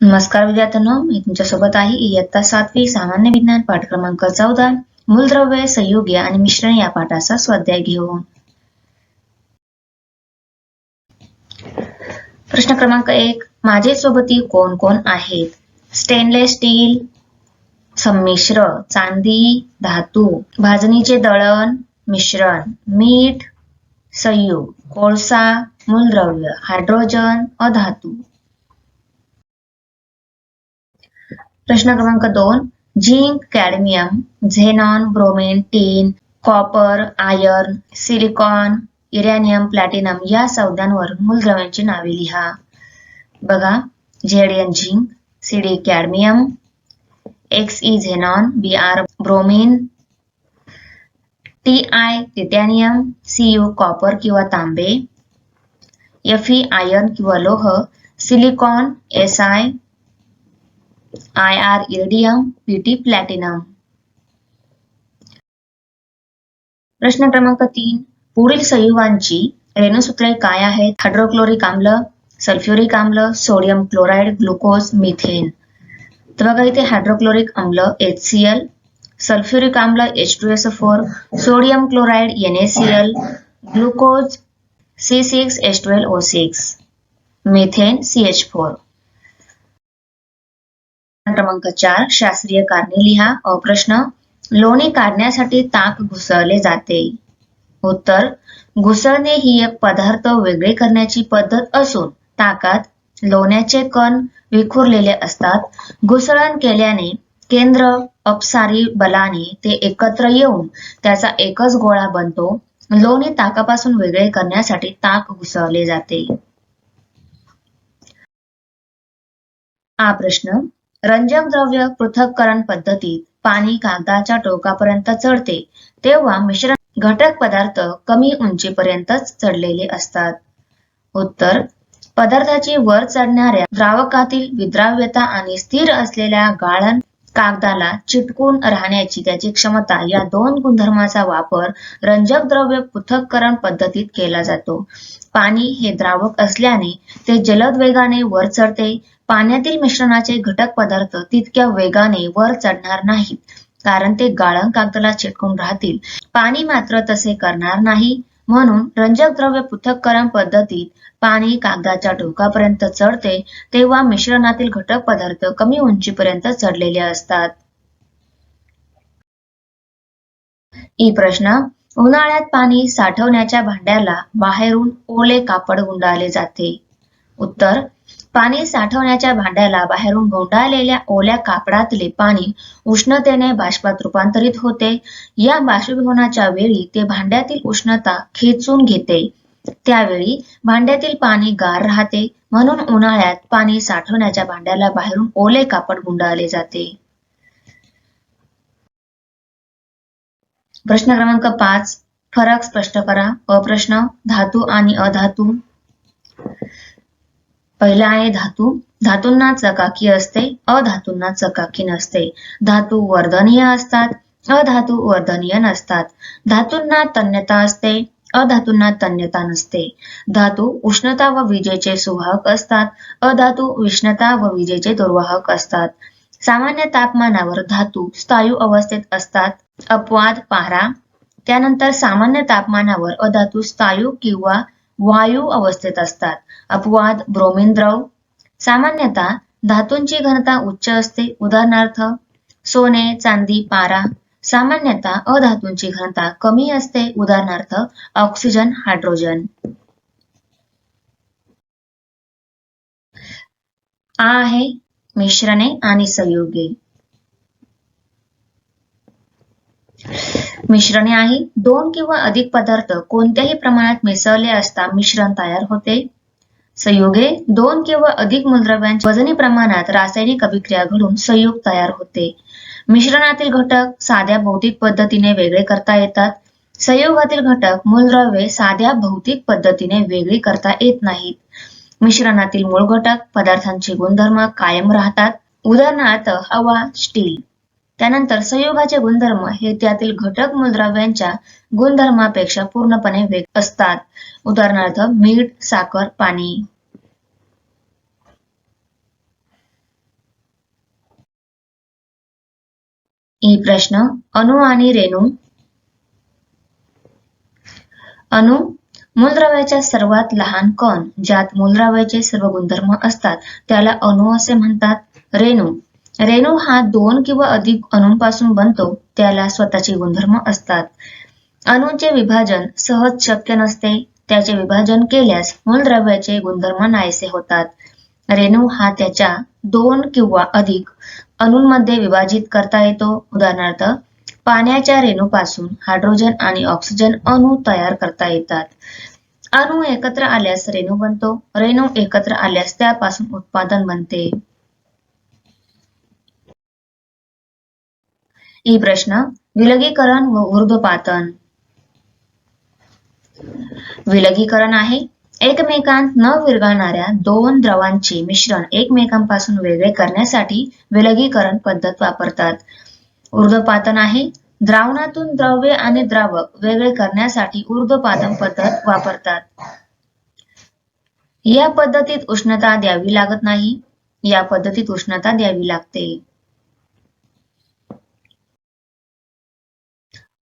नमस्कार विद्यार्थ्यांनो मी तुमच्यासोबत आहे इयत्ता सातवी सामान्य विज्ञान पाठ क्रमांक चौदा मूलद्रव्य संयुगे आणि मिश्रण या पाठाचा स्वाध्याय घेऊन प्रश्न क्रमांक एक माझे सोबती कोण कोण आहेत? स्टेनलेस स्टील संमिश्र चांदी धातू भाजणीचे दळण मिश्रण मीठ संयुग कोळसा मूलद्रव्य हायड्रोजन अधातू. प्रश्न क्रमांक दोन zinc cadmium xenon bromine tin copper iron silicon iridium platinum या संज्ञांवर मूलद्रव्यांची नावे लिहा. बघा Z N zinc C D cadmium X E xenon B R bromine T I titanium C U copper किंवा तांबे एफ ई आयर्न किंवा लोह silicon S I I R iridium P T platinum. प्रश्न क्रमांक तीन पुढील संयुगांची रेणूसूत्रे काय आहेत? हायड्रोक्लोरिक आम्ल सल्फ्युरिक आम्ल सोडियम क्लोराईड ग्लुकोज मिथेन. तर बघा इथे हायड्रोक्लोरिक आम्ल एच सी एल सल्फ्युरिक आम्ल H two S four sodium chloride N A C L glucose C six H twelve O six methane C H four क्रमांक चार शास्त्रीय कारणे लिहा. अ प्रश्न लोणी काढण्यासाठी ताक घुसळले जाते. उत्तर घुसळणे ही एक पदार्थ वेगळे करण्याची पद्धत असून ताकात लोण्याचे कण विखुरलेले असतात. घुसळण केल्याने केंद्र अपसारी बलाने ते एकत्र येऊन त्याचा एकच गोळा बनतो. लोणी ताकापासून वेगळे करण्यासाठी ताक घुसळले जाते. हा प्रश्न रंजक द्रव्य पृथक्करण पद्धतीत पाणी कागदाच्या टोकापर्यंत चढते तेव्हा मिश्रण घटक पदार्थ कमी उंचीपर्यंतच चढलेले असतात. उत्तर पदार्थाची वर चढणाऱ्या द्रावकातील विद्राव्यता आणि स्थिर असलेल्या गाळण कागदाला चिटकून राहण्याची त्याची क्षमता या दोन गुणधर्माचा वापर रंजक द्रव्य पृथक्करण पद्धतीत केला जातो. पाणी हे द्रावक असल्याने ते जलद वेगाने वर चढते. पाण्यातील मिश्रणाचे घटक पदार्थ तितक्या वेगाने वर चढणार नाहीत कारण ते गाळण कागदाला चिटकून राहतील. पाणी मात्र तसे करणार नाही. म्हणून रंजक द्रव्य पृथक्करण पद्धतीत पाणी कागदाच्या टोकापर्यंत चढते तेव्हा मिश्रणातील घटक पदार्थ कमी उंचीपर्यंत चढलेले असतात. ई प्रश्न उन्हाळ्यात पाणी साठवण्याच्या भांड्याला बाहेरून ओले कापड गुंडाळले जाते. उत्तर पाणी साठवण्याच्या भांड्याला बाहेरून गुंडाळलेल्या ओल्या कापडातले पाणी उष्णतेने बाष्पात रूपांतरित होते. या बाष्पीभवनाच्या वेळी ते भांड्यातील उष्णता खेचून घेते. त्यावेळी भांड्यातील पाणी गार राहते. म्हणून उन्हाळ्यात पाणी साठवण्याच्या भांड्याला बाहेरून ओले कापड गुंडाळले जाते. प्रश्न क्रमांक पाच फरक स्पष्ट करा. अप्रश्न धातू आणि अधातू. पहिला आहे धातू. धातूंना चकाकी असते अधातूंना चकाकी नसते. धातू वर्धनीय असतात अधातू वर्धनीय नसतात. धातूंना तन्यता असते अधातूंना तन्यता नसते. धातू उष्णता व विजेचे सुवाहक असतात अधातू उष्णता व विजेचे दुर्वाहक असतात. सामान्य तापमानावर धातू स्थायू अवस्थेत असतात. अपवाद पारा त्यानंतर सामान्य तापमानावर अधातू स्थायू किंवा वायू अवस्थेत असतात. अपवाद ब्रोमिन द्रव सामान्यतः धातूंची घनता उच्च असते उदाहरणार्थ सोने चांदी पारा. सामान्यतः अधातूंची घनता कमी असते उदाहरणार्थ ऑक्सिजन हायड्रोजन. आ आहे. मिश्रणे आणि संयुगे. मिश्रणे आहे दोन किंवा अधिक पदार्थ कोणत्याही प्रमाणात मिसळले असता मिश्रण तयार होते. संयुगे दोन किंवा अधिक मूलद्रव्यांच्या वजनी प्रमाणात रासायनिक अभिक्रिया घडून संयुग तयार होते. मिश्रणातील घटक साध्या भौतिक पद्धतीने वेगळे करता येतात. संयोगातील घटक मूलद्रव्ये साध्या भौतिक पद्धतीने वेगळी करता येत नाहीत. मिश्रणातील मूळ घटक पदार्थांचे गुणधर्म कायम राहतात. उदाहरणार्थ हवा स्टील त्यानंतर संयोगाचे गुणधर्म हे त्यातील घटक मूलद्रव्यांच्या गुणधर्मापेक्षा पूर्णपणे वेग असतात. उदाहरणार्थ मीठ साखर पाणी. ई प्रश्न अणु आणि रेणू. अणु मूलद्रव्याच्या सर्वात लहान कण ज्यात मूलद्रव्याचे सर्व गुणधर्म असतात त्याला अणु असे म्हणतात रेणू. रेणू हा दोन किंवा अधिक अणूंपासून बनतो त्याला स्वतःचे गुणधर्म असतात. अणूंचे विभाजन सहज शक्य नसते त्याचे विभाजन केल्यास मूलद्रव्याचे गुणधर्म नाहीसे होतात. रेणू हा त्याच्या दोन किंवा अधिक अणूंमध्ये विभाजित करता येतो. उदाहरणार्थ पाण्याच्या रेणूपासून हायड्रोजन आणि ऑक्सिजन अणू तयार करता येतात. अणू एकत्र आल्यास रेणू बनतो रेणू एकत्र आल्यास त्यापासून उत्पादन बनते. ई प्रश्न विलगीकरण व ऊर्ध्वपातन. विलगीकरण आहे एकमेकांत न विरघळणाऱ्या दोन द्रवांचे मिश्रण एकमेकांपासून वेगळे करण्यासाठी विलगीकरण पद्धत वापरतात. ऊर्ध्वपातन आहे. द्रावणातून द्रव्य आणि द्रावक वेगळे करण्यासाठी ऊर्ध्वपातन पद्धत वापरतात. या पद्धतीत उष्णता द्यावी लागत नाही. या पद्धतीत उष्णता द्यावी लागते.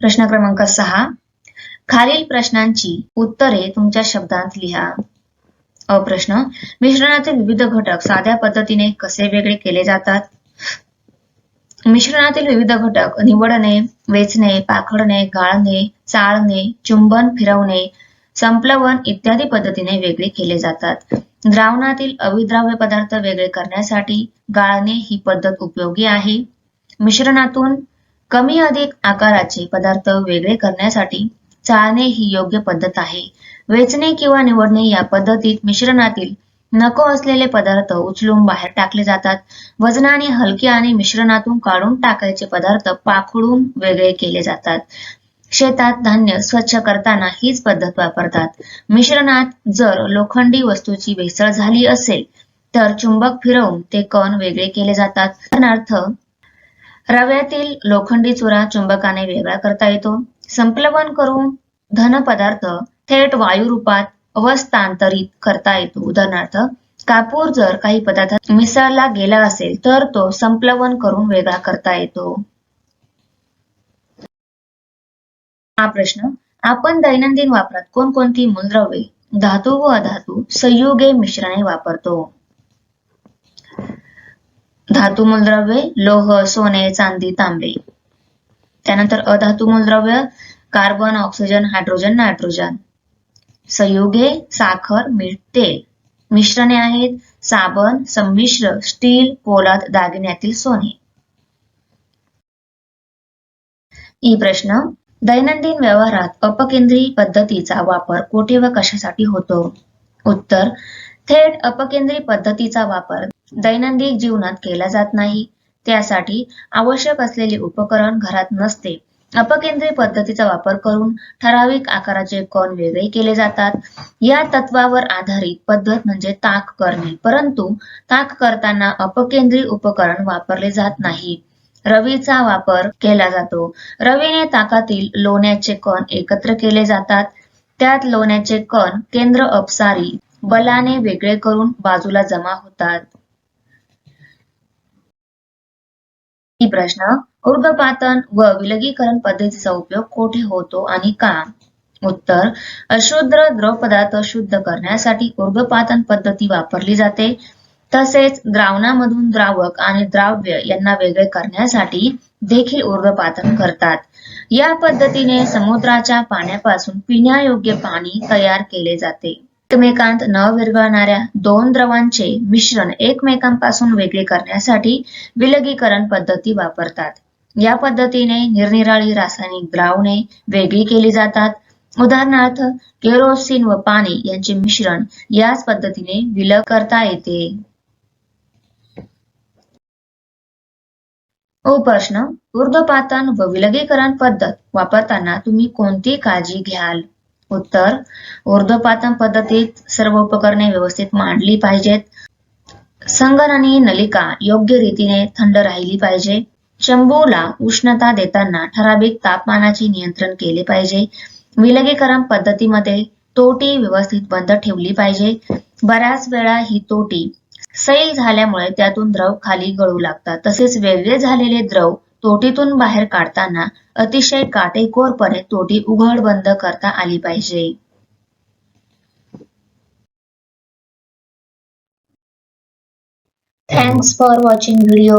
प्रश्न क्रमांक सहा. खालील प्रश्नांची उत्तरे तुमच्या शब्दांत लिहा. अ प्रश्न मिश्रणाचे विविध घटक साध्या पद्धतीने कसे वेगळे केले जातात? मिश्रणातील विविध घटक निवडणे वेचणे पाखडणे गाळणे चाळणे चुंबन फिरवणे संप्लवन इत्यादी पद्धतीने वेगळे केले जातात. द्रावणातील अविद्राव्य पदार्थ वेगळे करण्यासाठी गाळणे ही पद्धत उपयोगी आहे. मिश्रणातून कमी अधिक आकाराचे पदार्थ वेगळे करण्यासाठी चाळणे ही योग्य पद्धत आहे. वेचणे किंवा निवडणे या पद्धतीत मिश्रणातील नको असलेले पदार्थ उचलून बाहेर टाकले जातात. वजनाने हलके आणि मिश्रणातून काढून टाकायचे पदार्थ पाखडून वेगळे केले जातात. शेतात धान्य स्वच्छ करताना हीच पद्धत वापरतात. मिश्रणात जर लोखंडी वस्तूची भेसळ झाली असेल तर चुंबक फिरवून ते कण वेगळे केले जातात. उदाहरणार्थ रव्यातील लोखंडी चुरा चुंबकाने वेगळा करता येतो. संप्लवन करून धन पदार्थ थेट वायू रूपात अवस्थांतरित करता येतो. उदाहरणार्थ कापूर जर काही पदार्थात मिसळला गेला असेल तर तो संप्लवन करून वेगळा करता येतो. हा प्रश्न आपण दैनंदिन वापरात कोणकोणती मूलद्रव्ये धातू व अधातू संयुगे मिश्रणे वापरतो? धातू मूलद्रव्ये लोह सोने चांदी तांबे. त्यानंतर अधातू मूलद्रव्य कार्बन ऑक्सिजन हायड्रोजन नायट्रोजन. संयुगे साखर मीठ तेल. मिश्रणे आहेत साबण संमिश्र स्टील पोलाद दागिन्यातील सोने. ई प्रश्न. दैनंदिन व्यवहारात अपकेंद्री पद्धतीचा वापर कोठे व कशासाठी होतो? उत्तर. थेट अपकेंद्री पद्धतीचा वापर दैनंदिन जीवनात केला जात नाही. त्यासाठी आवश्यक असलेले उपकरण घरात नसते. अपकेंद्री पद्धतीचा वापर करून ठराविक आकाराचे कण वेगळे केले जातात. या तत्वावर आधारित पद्धत म्हणजे ताक करणे. परंतु ताक करताना अपकेंद्री उपकरण वापरले जात नाही. रवीचा वापर केला जातो. रवीने ताकातील लोण्याचे कण एकत्र केले जातात. त्यात लोण्याचे कण केंद्र अपसारी बलाने वेगळे करून बाजूला जमा होतात. प्रश्न ऊर्ध्वपातन व विलगीकरण पद्धतीचा उपयोग कोठे होतो आणि का? उत्तर अशुद्ध द्रव पदार्थ शुद्ध करण्यासाठी ऊर्ध्वपातन पद्धती वापरली जाते. तसेच द्रावणामधून द्रावक आणि द्राव्य यांना वेगळे करण्यासाठी देखील ऊर्ध्वपातन करतात. या पद्धतीने समुद्राच्या पाण्यापासून पिण्यायोग्य पाणी तयार केले जाते. एकमेकांत न विरघळणाऱ्या दोन द्रवांचे मिश्रण एकमेकांपासून वेगळे करण्यासाठी विलगीकरण पद्धती वापरतात. या पद्धतीने निरनिराळी रासायनिक द्रावणे वेगळी केली जातात. उदाहरणार्थ केरोसिन व पाणी यांचे मिश्रण याच पद्धतीने विलग करता येते. ओ प्रश्न ऊर्ध्वपातन व विलगीकरण पद्धत वापरताना तुम्ही कोणती काळजी घ्याल? उत्तर ऊर्ध्वपातन पद्धतीत सर्व उपकरणे व्यवस्थित मांडली पाहिजेत. संगणनी नलिका योग्य रीतीने थंड राहिली पाहिजे. शंभूला उष्णता देताना ठराविक तापमानाचे नियंत्रण केले पाहिजे. विलगीकरण पद्धतीमध्ये तोटी व्यवस्थित बंद ठेवली पाहिजे. बऱ्याच वेळा ही तोटी सैल झाल्यामुळे त्यातून द्रव खाली गळू लागतात. तसेच वेगळे झालेले द्रव तोटीतून बाहेर काढताना अतिशय काटेकोरपणे तोटी उघड बंद करता आली पाहिजे. Thanks for watching video